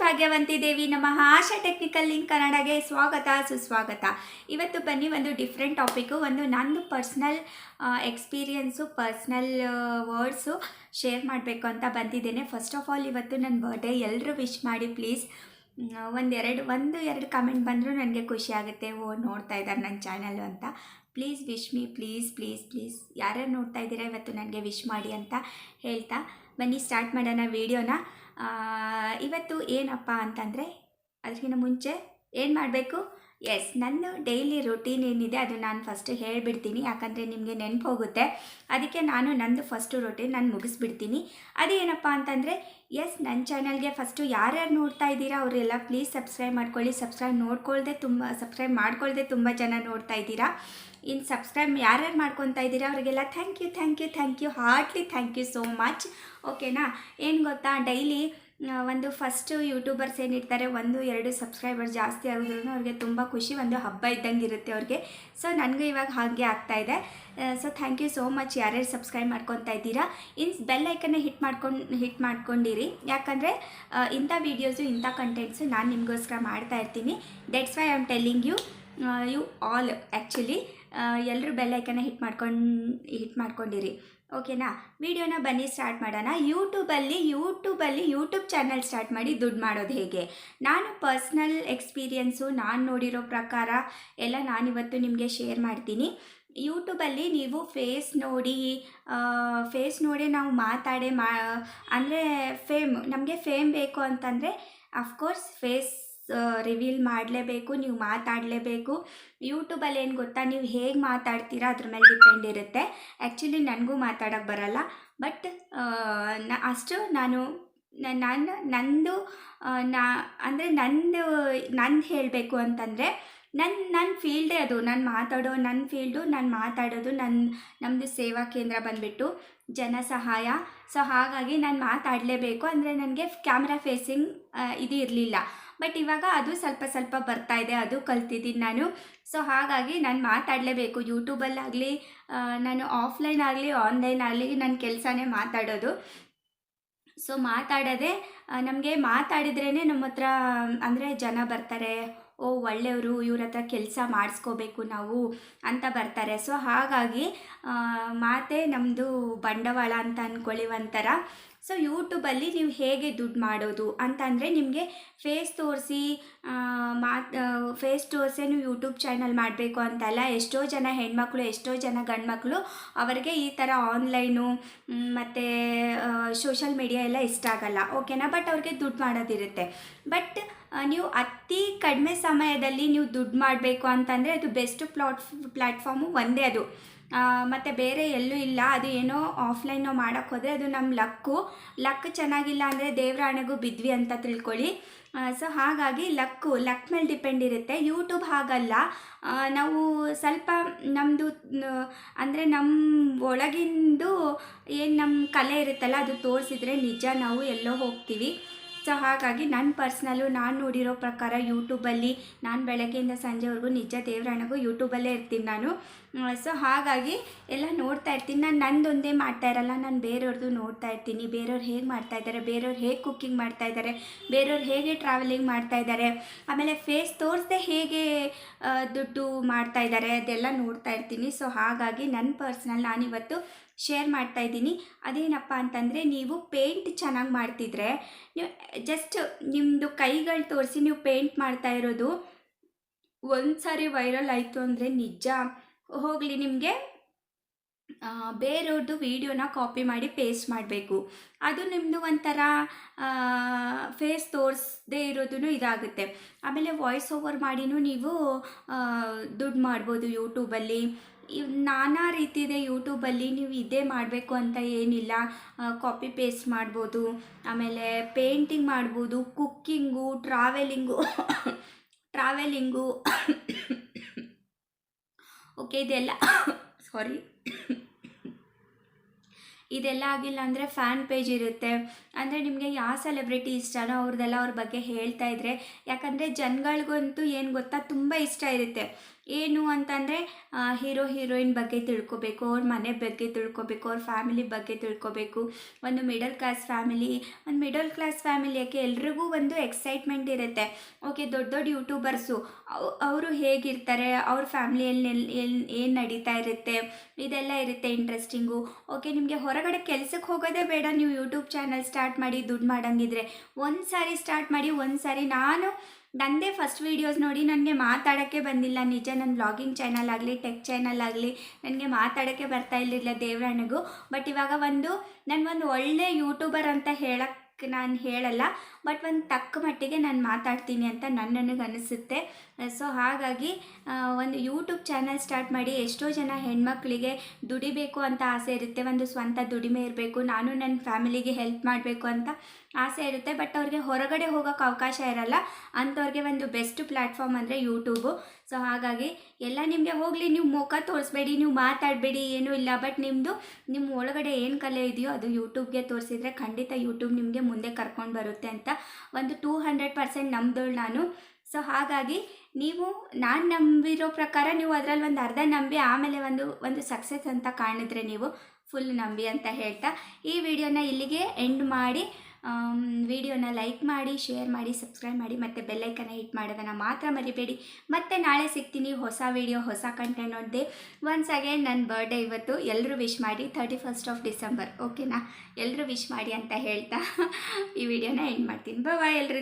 ಭಾಗ್ಯವಂತಿ ದೇವಿ ನಮ್ಮ ಆಶಾ technical link ಕನ್ನಡಗೆ ಸ್ವಾಗತ, ಸುಸ್ವಾಗತ. ಇವತ್ತು ಬನ್ನಿ ಒಂದು ಡಿಫ್ರೆಂಟ್ ಟಾಪಿಕ್ಕು ಒಂದು ನಂದು personal experience personal words share ಮಾಡಬೇಕು ಅಂತ ಬಂದಿದ್ದೇನೆ. ಫಸ್ಟ್ ಆಫ್ ಆಲ್ ಇವತ್ತು ನನ್ನ ಬರ್ಡೇ ಎಲ್ಲರೂ ವಿಶ್ ಮಾಡಿ ಪ್ಲೀಸ್ ಒಂದೆರಡು, ಒಂದು ಎರಡು ಕಮೆಂಟ್ ಬಂದರೂ ನನಗೆ ಖುಷಿ ಆಗುತ್ತೆ. ಓ, ನೋಡ್ತಾ ಇದ್ದಾರೆ ನನ್ನ ಚಾನಲ್ಲು ಅಂತ. Please wish me please please please ಯಾರ್ಯಾರು ನೋಡ್ತಾ ಇದ್ದೀರಾ ಇವತ್ತು ನನಗೆ ವಿಶ್ ಮಾಡಿ ಅಂತ ಹೇಳ್ತಾ ಬನ್ನಿ ಸ್ಟಾರ್ಟ್ ಮಾಡೋಣ ವೀಡಿಯೋನ ಇವತ್ತು ಏನಪ್ಪ ಅಂತಂದರೆ, ಅದಕ್ಕಿಂತ ಮುಂಚೆ ಏನು ಮಾಡಬೇಕು? ಎಸ್ ನನ್ನ ಡೈಲಿ ರೊಟೀನ್ ಏನಿದೆ ಅದು ನಾನು ಫಸ್ಟ್ ಹೇಳಿಬಿಡ್ತೀನಿ. ಯಾಕಂದರೆ ನಿಮಗೆ ನೆನಪು ಹೋಗುತ್ತೆ ಅದಕ್ಕೆ ನಾನು ನಂದು ಫಸ್ಟು ರೊಟೀನ್ ನಾನು ಮುಗಿಸ್ಬಿಡ್ತೀನಿ. ಅದೇನಪ್ಪ ಅಂತಂದರೆ ಎಸ್ ನನ್ನ ಚಾನಲ್ಗೆ ಫಸ್ಟು ಯಾರ್ಯಾರು ನೋಡ್ತಾ ಇದ್ದೀರಾ ಅವರೆಲ್ಲ ಪ್ಲೀಸ್ ಸಬ್ಸ್ಕ್ರೈಬ್ ಮಾಡ್ಕೊಳ್ಳಿ. ಸಬ್ಸ್ಕ್ರೈಬ್ ನೋಡ್ಕೊಳ್ದೆ ತುಂಬ ಸಬ್ಸ್ಕ್ರೈಬ್ ಮಾಡ್ಕೊಳ್ಳದೆ ತುಂಬ ಜನ ನೋಡ್ತಾ ಇದ್ದೀರಾ. ಇನ್ನು ಸಬ್ಸ್ಕ್ರೈಬ್ ಯಾರ್ಯಾರು ಮಾಡ್ಕೊತಾ ಇದ್ದೀರಾ ಅವರಿಗೆಲ್ಲ thank you thank you thank you heartly thank you so much ಓಕೆನಾ ಏನು ಗೊತ್ತಾ? ಡೈಲಿ ಒಂದು ಫಸ್ಟು ಯೂಟ್ಯೂಬರ್ಸ್ ಏನಿರ್ತಾರೆ, ಒಂದು, ಎರಡು ಸಬ್ಸ್ಕ್ರೈಬರ್ ಜಾಸ್ತಿ ಆಗಿದ್ರು ಅವ್ರಿಗೆ ತುಂಬ ಖುಷಿ, ಒಂದು ಹಬ್ಬ ಇದ್ದಂಗೆ ಇರುತ್ತೆ ಅವ್ರಿಗೆ. ಸೊ ನನಗೂ ಇವಾಗ ಹಾಗೆ ಆಗ್ತಾ ಇದೆ. So thank you so much ಯಾರ್ಯಾರು ಸಬ್ಸ್ಕ್ರೈಬ್ ಮಾಡ್ಕೊತಾ ಇದ್ದೀರಾ ಇನ್ಸ್ ಬೆಲ್ ಐಕನ್ನೇ ಹಿಟ್ ಮಾಡ್ಕೊಂಡು ಹಿಟ್ ಮಾಡ್ಕೊಂಡಿರಿ. ಯಾಕಂದರೆ ಇಂಥ ವೀಡಿಯೋಸು ಇಂಥ ಕಂಟೆಂಟ್ಸು ನಾನು ನಿಮಗೋಸ್ಕರ ಮಾಡ್ತಾ ಇರ್ತೀನಿ. That's why I am telling you you all actually ಎಲ್ಲರೂ ಬೆಲ್ ಐಕನ್ನ ಹಿಟ್ ಮಾಡ್ಕೊಂಡು ಹಿಟ್ ಮಾಡ್ಕೊಂಡಿರಿ. ಓಕೆನಾ? ವಿಡಿಯೋನ ಬನ್ನಿ, ಸ್ಟಾರ್ಟ್ ಮಾಡೋಣ. ಯೂಟ್ಯೂಬಲ್ಲಿ ಯೂಟ್ಯೂಬಲ್ಲಿ, ಯೂಟ್ಯೂಬ್ ಚಾನಲ್ ಸ್ಟಾರ್ಟ್ ಮಾಡಿ ದುಡ್ಡು ಮಾಡೋದು ಹೇಗೆ? ನಾನು ಪರ್ಸ್ನಲ್ ಎಕ್ಸ್ಪೀರಿಯೆನ್ಸು, ನಾನು ನೋಡಿರೋ ಪ್ರಕಾರ ಎಲ್ಲ ನಾನಿವತ್ತು ನಿಮಗೆ ಶೇರ್ ಮಾಡ್ತೀನಿ. ಯೂಟ್ಯೂಬಲ್ಲಿ ನೀವು ಫೇಸ್ ನೋಡಿ ಫೇಸ್ ನೋಡಿ ನಾವು ಮಾತಾಡೇ ಮಾ, ಅಂದರೆ ಫೇಮ್, ನಮಗೆ ಫೇಮ್ ಬೇಕು ಅಂತಂದರೆ, ಅಫ್ಕೋರ್ಸ್ ಫೇಸ್ ರಿವೀಲ್ ಮಾಡಲೇಬೇಕು, ನೀವು ಮಾತಾಡಲೇಬೇಕು. ಯೂಟ್ಯೂಬಲ್ಲಿ ಏನು ಗೊತ್ತಾ, ನೀವು ಹೇಗೆ ಮಾತಾಡ್ತೀರಾ, ಅದ್ರ ಮೇಲೆ ಡಿಪೆಂಡ್ ಇರುತ್ತೆ. ಆ್ಯಕ್ಚುಲಿ ನನಗೂ ಮಾತಾಡೋಕ್ಕೆ ಬರಲ್ಲ. ಬಟ್ನ, ಅಷ್ಟು ನಾನು ನಾನು, ನಂದು ನಾ, ಅಂದರೆ ನಂದು ನಂದು ಹೇಳಬೇಕು ಅಂತಂದರೆ ನನ್ನ ನನ್ನ ಫೀಲ್ಡೇ ಅದು. ನಾನು ಮಾತಾಡೋ ನನ್ನ ಫೀಲ್ಡು ನಾನು ಮಾತಾಡೋದು ನನ್ನ ನಮ್ಮದು ಸೇವಾ ಕೇಂದ್ರ ಬಂದುಬಿಟ್ಟು ಜನ ಸಹಾಯ ಸೊ ಹಾಗಾಗಿ ನಾನು ಮಾತಾಡಲೇಬೇಕು. ಅಂದರೆ ನನಗೆ ಕ್ಯಾಮ್ರಾ ಫೇಸಿಂಗ್ ಇದು ಇರಲಿಲ್ಲ. ಬಟ್ ಇವಾಗ ಅದು ಸ್ವಲ್ಪ ಸ್ವಲ್ಪ ಬರ್ತಾ ಇದೆ, ಅದು ಕಲ್ತಿದ್ದೀನಿ ನಾನು. ಸೊ ಹಾಗಾಗಿ ನಾನು ಮಾತಾಡಲೇಬೇಕು. ಯೂಟ್ಯೂಬಲ್ಲಾಗಲಿ ನಾನು ಆಫ್ಲೈನ್ ಆಗಲಿ ಆನ್ಲೈನ್ ಆಗಲಿ ನನ್ನ ಕೆಲಸನೇ ಮಾತಾಡೋದು. ಸೊ ಮಾತಾಡೋದೇ ನಮಗೆ ಮಾತಾಡಿದ್ರೇ ನಮ್ಮ ಹತ್ರ, ಅಂದರೆ ಜನ ಬರ್ತಾರೆ. ಓ ಒಳ್ಳೆಯವರು ಇವ್ರ ಹತ್ರ ಕೆಲಸ ಮಾಡಿಸ್ಕೋಬೇಕು ನಾವು ಅಂತ ಬರ್ತಾರೆ. ಸೊ ಹಾಗಾಗಿ ಮಾತೇ ನಮ್ಮದು ಬಂಡವಾಳ ಅಂತ ಅಂದ್ಕೊಳ್ಳಿ ಒಂಥರ ಸೊ ಯೂಟ್ಯೂಬಲ್ಲಿ ನೀವು ಹೇಗೆ ದುಡ್ಡು ಮಾಡೋದು ಅಂತಂದರೆ ನಿಮಗೆ ಫೇಸ್ ತೋರಿಸಿ ಮಾತು ಫೇಸ್ ತೋರಿಸೇ ನೀವು ಯೂಟ್ಯೂಬ್ ಚಾನಲ್ ಮಾಡಬೇಕು ಅಂತಲ್ಲ. ಎಷ್ಟೋ ಜನ ಹೆಣ್ಮಕ್ಳು, ಎಷ್ಟೋ ಜನ ಗಂಡ್ಮಕ್ಳು ಅವರಿಗೆ ಈ ಥರ ಆನ್ಲೈನು ಮತ್ತು ಸೋಷಲ್ ಮೀಡಿಯಾ ಎಲ್ಲ ಇಷ್ಟ ಆಗಲ್ಲ. ಓಕೆನಾ ಬಟ್ ಅವ್ರಿಗೆ ದುಡ್ಡು ಮಾಡೋದಿರುತ್ತೆ. ಬಟ್ ನೀವು ಅತಿ ಕಡಿಮೆ ಸಮಯದಲ್ಲಿ ನೀವು ದುಡ್ಡು ಮಾಡಬೇಕು ಅಂತಂದರೆ ಅದು ಬೆಸ್ಟ್ ಪ್ಲಾಟ್ ಪ್ಲ್ಯಾಟ್ಫಾರ್ಮು ಒಂದೇ ಅದು. ಮತ್ತು ಬೇರೆ ಎಲ್ಲೂ ಇಲ್ಲ. ಅದು ಏನೋ ಆಫ್ಲೈನೋ ಮಾಡೋಕ್ಕೆ ಹೋದರೆ ಅದು ನಮ್ಮ ಲಕ್ಕು. ಲಕ್ ಚೆನ್ನಾಗಿಲ್ಲ ಅಂದರೆ ದೇವರ ಹಣೆಗೂ ಬಿದ್ವಿ ಅಂತ ತಿಳ್ಕೊಳ್ಳಿ. ಸೊ ಹಾಗಾಗಿ ಲಕ್ಕು, ಲಕ್ ಮೇಲೆ ಡಿಪೆಂಡ್ ಇರುತ್ತೆ. ಯೂಟ್ಯೂಬ್ ಹಾಗಲ್ಲ. ನಾವು ಸ್ವಲ್ಪ ನಮ್ಮದು ಅಂದರೆ ನಮ್ಮ ಒಳಗಿಂದು ಏನು ನಮ್ಮ ಕಲೆ ಇರುತ್ತಲ್ಲ ಅದು ತೋರಿಸಿದ್ರೆ ನಿಜ ನಾವು ಎಲ್ಲೋ ಹೋಗ್ತೀವಿ. ಸೊ ಹಾಗಾಗಿ ನನ್ನ ಪರ್ಸ್ನಲ್ಲು ನಾನು ನೋಡಿರೋ ಪ್ರಕಾರ ಯೂಟ್ಯೂಬಲ್ಲಿ ನಾನು ಬೆಳಗ್ಗೆಯಿಂದ ಸಂಜೆವರೆಗೂ ನಿಜ ದೇವರಾಣಗೂ ಯೂಟ್ಯೂಬಲ್ಲೇ ಇರ್ತೀನಿ ನಾನು. ಸೊ ಹಾಗಾಗಿ ಎಲ್ಲ ನೋಡ್ತಾ ಇರ್ತೀನಿ. ನಾನು ನಂದೊಂದೇ ಮಾಡ್ತಾ ಇರಲ್ಲ, ನಾನು ಬೇರೆಯವ್ರದ್ದು ನೋಡ್ತಾ ಇರ್ತೀನಿ. ಬೇರೆಯವ್ರು ಹೇಗೆ ಮಾಡ್ತಾ ಇದ್ದಾರೆ ಬೇರೆಯವ್ರು ಹೇಗೆ ಕುಕ್ಕಿಂಗ್ ಮಾಡ್ತಾ ಇದ್ದಾರೆ ಬೇರೆಯವ್ರು ಹೇಗೆ ಟ್ರಾವೆಲಿಂಗ್ ಮಾಡ್ತಾ ಇದ್ದಾರೆ ಆಮೇಲೆ ಫೇಸ್ ತೋರಿಸ್ದೆ ಹೇಗೆ ದುಡ್ಡು ಮಾಡ್ತಾ ಇದ್ದಾರೆ ಅದೆಲ್ಲ ನೋಡ್ತಾ ಇರ್ತೀನಿ. ಸೊ ಹಾಗಾಗಿ ನನ್ನ ಪರ್ಸ್ನಲ್ ನಾನಿವತ್ತು ಶೇರ್ ಮಾಡ್ತಾ ಇದ್ದೀನಿ. ಅದೇನಪ್ಪ ಅಂತಂದರೆ ನೀವು ಪೇಂಟ್ ಚೆನ್ನಾಗಿ ಮಾಡ್ತಿದ್ರೆ ನೀವು ಜಸ್ಟ್ ನಿಮ್ಮದು ಕೈಗಳು ತೋರಿಸಿ ನೀವು ಪೇಂಟ್ ಮಾಡ್ತಾ ಇರೋದು ಒಂದು ಸಾರಿ ವೈರಲ್ ಆಯಿತು ಅಂದರೆ ನಿಜ. ಹೋಗಲಿ ನಿಮಗೆ ಬೇರೆಯವ್ರದ್ದು ವೀಡಿಯೋನ ಕಾಪಿ ಮಾಡಿ ಪೇಸ್ಟ್ ಮಾಡಬೇಕು. ಅದು ನಿಮ್ಮದು ಒಂಥರ ಫೇಸ್ ತೋರಿಸದೇ ಇರೋದು ಇದಾಗುತ್ತೆ. ಆಮೇಲೆ ವಾಯ್ಸ್ ಓವರ್ ಮಾಡಿನೂ ನೀವು ದುಡ್ಡು ಮಾಡ್ಬೋದು ಯೂಟ್ಯೂಬಲ್ಲಿ ಇವ್ ನಾನಾ ರೀತಿ ಇದೆ ಯೂಟ್ಯೂಬಲ್ಲಿ ನೀವು ಇದೇ ಮಾಡಬೇಕು ಅಂತ ಏನಿಲ್ಲ. ಕಾಪಿ ಪೇಸ್ಟ್ ಮಾಡ್ಬೋದು, ಆಮೇಲೆ ಪೇಂಟಿಂಗ್ ಮಾಡ್ಬೋದು ಕುಕ್ಕಿಂಗು ಟ್ರಾವೆಲಿಂಗು ಟ್ರಾವೆಲಿಂಗು ಓಕೆ ಇದೆಲ್ಲ ಸಾರಿ ಇದೆಲ್ಲ ಆಗಿಲ್ಲ ಅಂದರೆ ಫ್ಯಾನ್ ಪೇಜ್ ಇರುತ್ತೆ. ಅಂದರೆ ನಿಮಗೆ ಯಾವ ಸೆಲೆಬ್ರಿಟಿ ಇಷ್ಟನೋ ಅವ್ರದ್ದೆಲ್ಲ ಅವ್ರ ಬಗ್ಗೆ ಹೇಳ್ತಾ ಇದ್ರೆ. ಯಾಕಂದರೆ ಜನಗಳಿಗಂತೂ ಏನು ಗೊತ್ತಾ, ತುಂಬ ಇಷ್ಟ ಇರುತ್ತೆ. ಏನು ಅಂತಂದರೆ ಹೀರೋ ಹೀರೋಯಿನ್ ಬಗ್ಗೆ ತಿಳ್ಕೊಬೇಕು, ಅವ್ರ ಮನೆ ಬಗ್ಗೆ ತಿಳ್ಕೊಬೇಕು, ಅವ್ರ ಫ್ಯಾಮಿಲಿ ಬಗ್ಗೆ ತಿಳ್ಕೊಬೇಕು. ಒಂದು ಮಿಡಲ್ ಕ್ಲಾಸ್ ಫ್ಯಾಮಿಲಿ ಒಂದು ಮಿಡಲ್ ಕ್ಲಾಸ್ ಫ್ಯಾಮಿಲಿ ಯಾಕೆ ಎಲ್ರಿಗೂ ಒಂದು ಎಕ್ಸೈಟ್ಮೆಂಟ್ ಇರುತ್ತೆ. ಓಕೆ ದೊಡ್ಡ ದೊಡ್ಡ ಯೂಟ್ಯೂಬರ್ಸು ಅವರು ಹೇಗಿರ್ತಾರೆ, ಅವ್ರ ಫ್ಯಾಮಿಲಿಯಲ್ಲಿ ಏನು ನಡೀತಾ ಇರುತ್ತೆ, ಇದೆಲ್ಲ ಇರುತ್ತೆ ಇಂಟ್ರೆಸ್ಟಿಂಗು ಓಕೆ ನಿಮಗೆ ಹೊರಗಡೆ ಕೆಲಸಕ್ಕೆ ಹೋಗೋದೇ ಬೇಡ, ನೀವು ಯೂಟ್ಯೂಬ್ ಚಾನಲ್ ಸ್ಟಾರ್ಟ್ ಮಾಡಿ ದುಡ್ಡು ಮಾಡಂಗಿದ್ರೆ. ಒಂದು ಸಾರಿ ಸ್ಟಾರ್ಟ್ ಮಾಡಿ, ಒಂದು ಸಾರಿ ನಾನು ನನ್ನದೇ ಫಸ್ಟ್ ವೀಡಿಯೋಸ್ ನೋಡಿ, ನನಗೆ ಮಾತಾಡೋಕ್ಕೆ ಬಂದಿಲ್ಲ, ನಿಜ ನನ್ನ ವ್ಲಾಗಿಂಗ್ ಚಾನಲ್ ಆಗಲಿ ಟೆಕ್ ಚಾನಲ್ ಆಗಲಿ, ನನಗೆ ಮಾತಾಡೋಕ್ಕೆ ಬರ್ತಾ ಇರಲಿಲ್ಲ ದೇವರಾಣಿಗೂ ಬಟ್ ಇವಾಗ ಒಂದು ನನಗೊಂದು ಒಳ್ಳೆ ಯೂಟ್ಯೂಬರ್ ಅಂತ ಹೇಳಕ್ಕೆ ನಾನು ಹೇಳಲ್ಲ. ಬಟ್ ಒಂದು ತಕ್ಕ ಮಟ್ಟಿಗೆ ನಾನು ಮಾತಾಡ್ತೀನಿ ಅಂತ ನನ್ನ ಅನಿಸುತ್ತೆ ಸೊ ಹಾಗಾಗಿ ಒಂದು ಯೂಟ್ಯೂಬ್ ಚಾನಲ್ ಸ್ಟಾರ್ಟ್ ಮಾಡಿ ಎಷ್ಟೋ ಜನ ಹೆಣ್ಮಕ್ಳಿಗೆ ದುಡಿಬೇಕು ಅಂತ ಆಸೆ ಇರುತ್ತೆ. ಒಂದು ಸ್ವಂತ ದುಡಿಮೆ ಇರಬೇಕು, ನಾನು ನನ್ನ ಫ್ಯಾಮಿಲಿಗೆ ಹೆಲ್ಪ್ ಮಾಡಬೇಕು ಅಂತ ಆಸೆ ಇರುತ್ತೆ. ಬಟ್ ಅವ್ರಿಗೆ ಹೊರಗಡೆ ಹೋಗೋಕ್ಕೆ ಅವಕಾಶ ಇರಲ್ಲ. ಅಂಥವ್ರಿಗೆ ಒಂದು ಬೆಸ್ಟ್ ಪ್ಲ್ಯಾಟ್ಫಾರ್ಮ್ ಅಂದರೆ ಯೂಟ್ಯೂಬು ಸೊ ಹಾಗಾಗಿ ಎಲ್ಲ ನಿಮಗೆ ಹೋಗಲಿ, ನೀವು ಮುಖ ತೋರಿಸ್ಬೇಡಿ, ನೀವು ಮಾತಾಡಬೇಡಿ, ಏನೂ ಇಲ್ಲ. ಬಟ್ ನಿಮ್ಮದು ನಿಮ್ಮ ಒಳಗಡೆ ಏನು ಕಲೆ ಇದೆಯೋ ಅದು ಯೂಟ್ಯೂಬ್ಗೆ ತೋರಿಸಿದರೆ ಖಂಡಿತ ಯೂಟ್ಯೂಬ್ ನಿಮಗೆ ಮುಂದೆ ಕರ್ಕೊಂಡು ಬರುತ್ತೆ ಅಂತ ಒಂದು ಟೂ ಹಂಡ್ರೆಡ್ ಪರ್ಸೆಂಟ್ ನಂಬ್ದೋಳು ನಾನು. ಸೊ ಹಾಗಾಗಿ ನೀವು, ನಾನು ನಂಬಿರೋ ಪ್ರಕಾರ ನೀವು ಅದರಲ್ಲಿ ಒಂದು ಅರ್ಧ ನಂಬಿ, ಆಮೇಲೆ ಒಂದು ಒಂದು ಸಕ್ಸಸ್ ಅಂತ ಕಾಣಿದ್ರೆ ನೀವು ಫುಲ್ ನಂಬಿ ಅಂತ ಹೇಳ್ತಾ ಈ ವಿಡಿಯೋನ ಇಲ್ಲಿಗೆ ಎಂಡ್ ಮಾಡಿ. ವಿಡಿಯೋನ ಲೈಕ್ ಮಾಡಿ, ಶೇರ್ ಮಾಡಿ, ಸಬ್ಸ್ಕ್ರೈಬ್ ಮಾಡಿ, ಮತ್ತು ಬೆಲ್ಲೈಕನ್ನ ಹಿಟ್ ಮಾಡೋದನ್ನು ಮಾತ್ರ ಮರಿಬೇಡಿ. ಮತ್ತೆ ನಾಳೆ ಸಿಗ್ತೀನಿ ಹೊಸ ವಿಡಿಯೋ, ಹೊಸ ಕಂಟೆಂಟ್ ನೋಡಿದೆ. ಒನ್ಸ್ ಅಗೇನ್ ನನ್ನ ಬರ್ಡೇ ಇವತ್ತು. ಎಲ್ಲರೂ ವಿಶ್ ಮಾಡಿ ತರ್ಟಿ ಫಸ್ಟ್ ಆಫ್ ಡಿಸೆಂಬರ್ ಓಕೆನಾ ಎಲ್ಲರೂ ವಿಶ್ ಮಾಡಿ ಅಂತ ಹೇಳ್ತಾ ಈ ವಿಡಿಯೋನ ಎಂಡ್ ಮಾಡ್ತೀನಿ. ಬಾಯ್ ಎಲ್ರಿಗೂ.